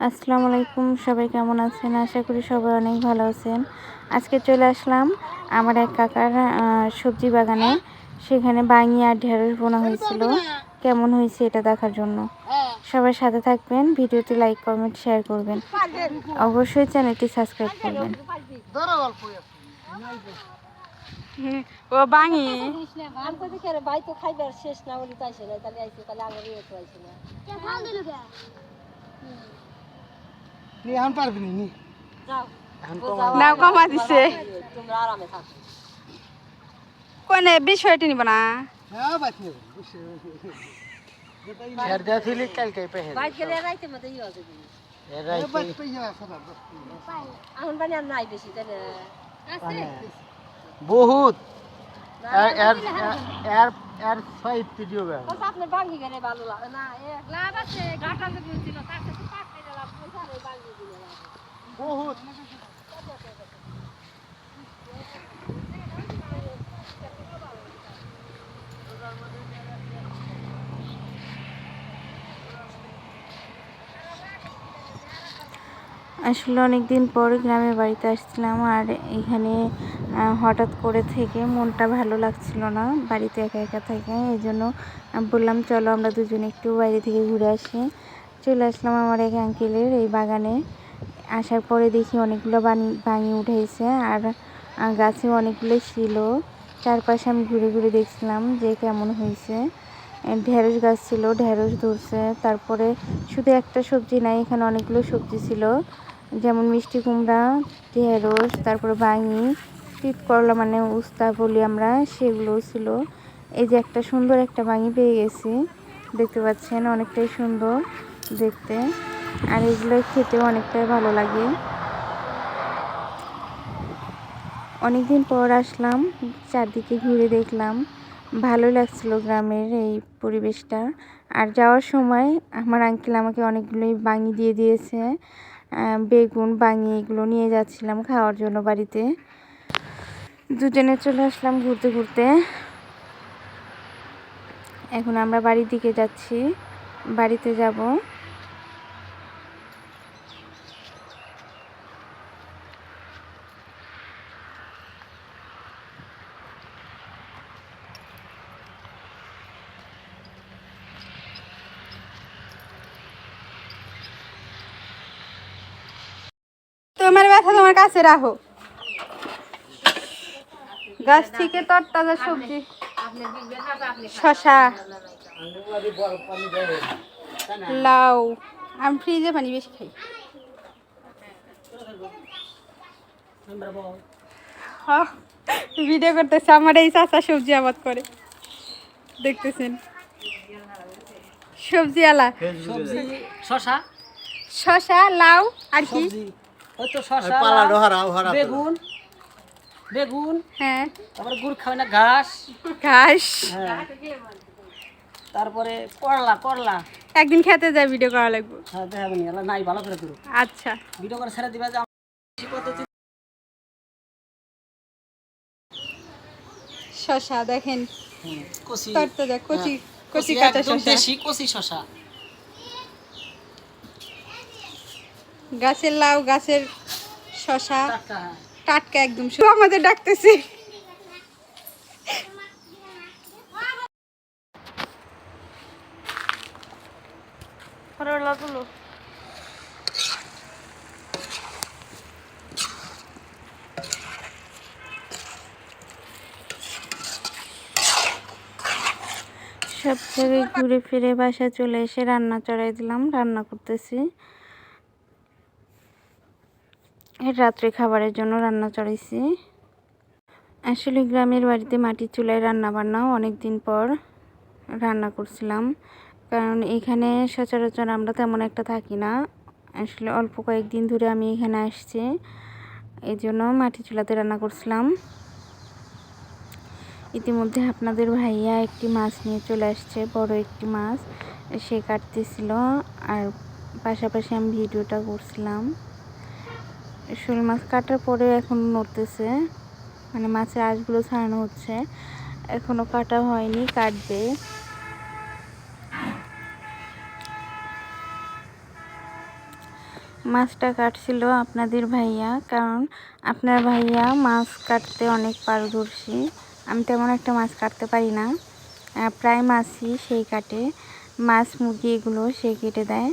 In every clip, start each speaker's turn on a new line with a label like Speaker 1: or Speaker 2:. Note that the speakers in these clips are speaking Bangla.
Speaker 1: আসসালামু আলাইকুম সবাই কেমন আছেন? আশা করি সবাই অনেক ভালো আছেন। আজকে চলে আসলাম আমার এক কাকার সবজি বাগানে। সেখানে বাঙি আর ঢেঁড়স বোনা হয়েছিল। কেমন হয়েছে এটা দেখার জন্য? সবাই সাথে থাকবেন ভিডিওটি লাইক কমেন্ট শেয়ার করবেন। অবশ্যই চ্যানেলটি সাবস্ক্রাইব করবেন।
Speaker 2: ও বাঙি।
Speaker 3: তো খাইবার শেষ না বলি না তাহলে না
Speaker 4: নি এখন পারবি নি নি।
Speaker 3: যাও।
Speaker 4: এখন
Speaker 2: নাও কমা দিছে।
Speaker 3: তোমরা আরামে থাকো।
Speaker 2: কোনে বিষয়টি নিব না।
Speaker 4: হ্যাঁ বাকি ছেড় দেয়া থিলি কালকে পেহে
Speaker 3: ভাই গেলে রাইতে মধ্যে ইয়ে আছে কি
Speaker 4: এরাই পেয়ে সদা
Speaker 3: এখন বানি আর নাই বেশি তাই না?
Speaker 4: বহুত। এর এর এর এর ছয় ভিডিও বে
Speaker 3: আপনার বাঙ্গি গেলে ভালো লাগে। না এ লাভ আছে গাটা যে বুঝছিল তার কাছে
Speaker 4: বহুত
Speaker 1: আসলে অনেক দিন পর গ্রামের বাড়িতে আসছিলাম আর এখানে হঠাৎ করে থেকে মনটা ভালো লাগছিল না, বাড়িতে একা একা থেকে। এই জন্য বললাম, চলো আমরা দুজনে একটু বাইরে থেকে ঘুরে আসি। চলে আসলাম আমার এক আঙ্কেলের এই বাগানে। আসার পরে দেখি অনেকগুলো বানি ভাঙি উঠেছে আর গাছে অনেকগুলো ছিল চারপাশে আমি ঘুরে ঘুরে দেখছিলাম যে কেমন হয়েছে। ঢেঁড়স গাছ ছিল, ঢেঁড়স ধরছে। তারপরে শুধু একটা সবজি নাই, এখানে অনেকগুলো সবজি ছিল। যেমন মিষ্টি কুমড়া, ঢেঁড়স, তারপরে বাঙি তিত করলা মানে উস্তা বলি আমরা, সেগুলোও ছিল। এই যে একটা সুন্দর একটা বাঙি পেয়ে গেছি। দেখতে পাচ্ছেন, অনেকটাই সুন্দর। দেখতে। আর এগুলো খেতেও অনেকটাই ভালো লাগে। অনেকদিন পর আসলাম, চারদিকে ঘুরে দেখলাম। ভালো লাগছিল গ্রামের এই পরিবেশটা। আর যাওয়ার সময় আমার আঙ্কেল আমাকে অনেকগুলোই বাঙি দিয়ে দিয়েছে। বেগুন, বাঙি এগুলো নিয়ে যাচ্ছিলাম খাওয়ার জন্য বাড়িতে। দুজনে চলে আসলাম ঘুরতে ঘুরতে। এখন আমরা বাড়ির দিকে যাচ্ছি। বাড়িতে যাব।
Speaker 2: তোমার ব্যথা তোমার কাছে রাখো। গাছ থেকে তরতাজা সবজি শশা লাউ। আমি ফ্রিজে পানি বেশি খাই। ভিডিও করতেছে আমার এই চাচা সবজি আবাদ করে। দেখতেছেন? সবজি আলা
Speaker 5: শশা
Speaker 2: শশা লাউ আর কি?
Speaker 5: ওই তো শশা
Speaker 4: পালা ডহরা হরা
Speaker 5: বেগুন বেগুন
Speaker 2: হ্যাঁ।
Speaker 5: তারপরে গুড় খাওয়াই না ঘাস।
Speaker 2: ঘাস।
Speaker 5: হ্যাঁ। তারপরে করলা করলা।
Speaker 2: একদিন খেতে যাই ভিডিও করা লাগবে।
Speaker 5: হ্যাঁ দেখাবেন নাই ভালো করে করো
Speaker 2: আচ্ছা।
Speaker 5: ভিডিও করে ছেড়ে দিবা যে কৃষি পদ্ধতি।
Speaker 2: শশা দেখেন।
Speaker 5: কচি।
Speaker 2: তরতাজা কচি
Speaker 5: হ্যাঁ,
Speaker 2: কচি
Speaker 5: কচি
Speaker 2: কাঁচা শশা।
Speaker 5: দেশি কচি শশা।
Speaker 2: গাছের লাউ গাছের শশা
Speaker 5: টাটকা।
Speaker 2: একদম শুধু আমাদের ডাকতেছে।
Speaker 1: সব জায়গায় ঘুরে ফিরে বাসায় চলে এসে রান্না চড়াই দিলাম রান্না করতেছি। এর রাত্রে খাবারের জন্য রান্না চড়াইছি। আসলে গ্রামের বাড়িতে মাটির চুলায় রান্না বান্না অনেক দিন পর রান্না করছিলাম। কারণ এখানে সচরাচর আমরা তেমন একটা থাকি না। আসলে অল্প কয়েকদিন ধরে আমি এখানে আসছি। এই জন্য মাটির চুলাতে রান্না করছিলাম। ইতিমধ্যে আপনাদের ভাইয়া একটি মাছ নিয়ে চলে আসছে, বড় একটি মাছ। সে কাটতেছিল, আর পাশাপাশি আমি ভিডিওটা করছিলাম। শোল মাছ কাটার পরে এখন নড়তেছে। মানে মাছের আঁশগুলো ছাড়ানো হচ্ছে। এখনও কাটা হয়নি, কাটবে। মাছটা কাটছিল আপনাদের ভাইয়া, কারণ আপনার ভাইয়া মাছ কাটতে অনেক পারদর্শী। আমি তেমন একটা মাছ কাটতে পারি না। প্রায় মাছই সেই কাটে। মাছ, মুরগি এগুলো সে কেটে দেয়।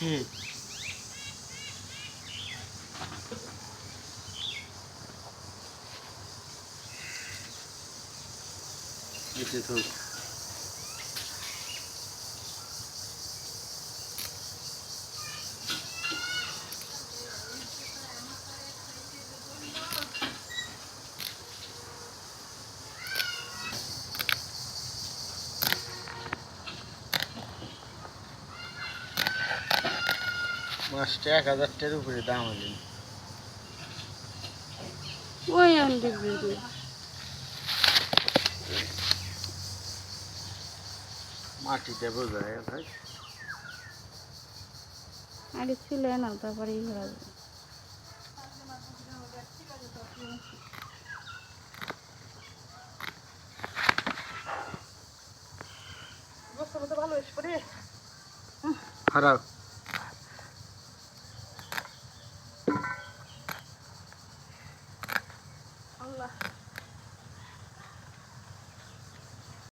Speaker 4: 嗯，你去偷。মাছটা এক হাজার টাকার উপরে দাম হলেন
Speaker 2: ওই
Speaker 4: মাটিতে বোঝা যায় ভাই।
Speaker 1: আগে ছিল না তারপরে ই যাবে।
Speaker 4: খারাপ।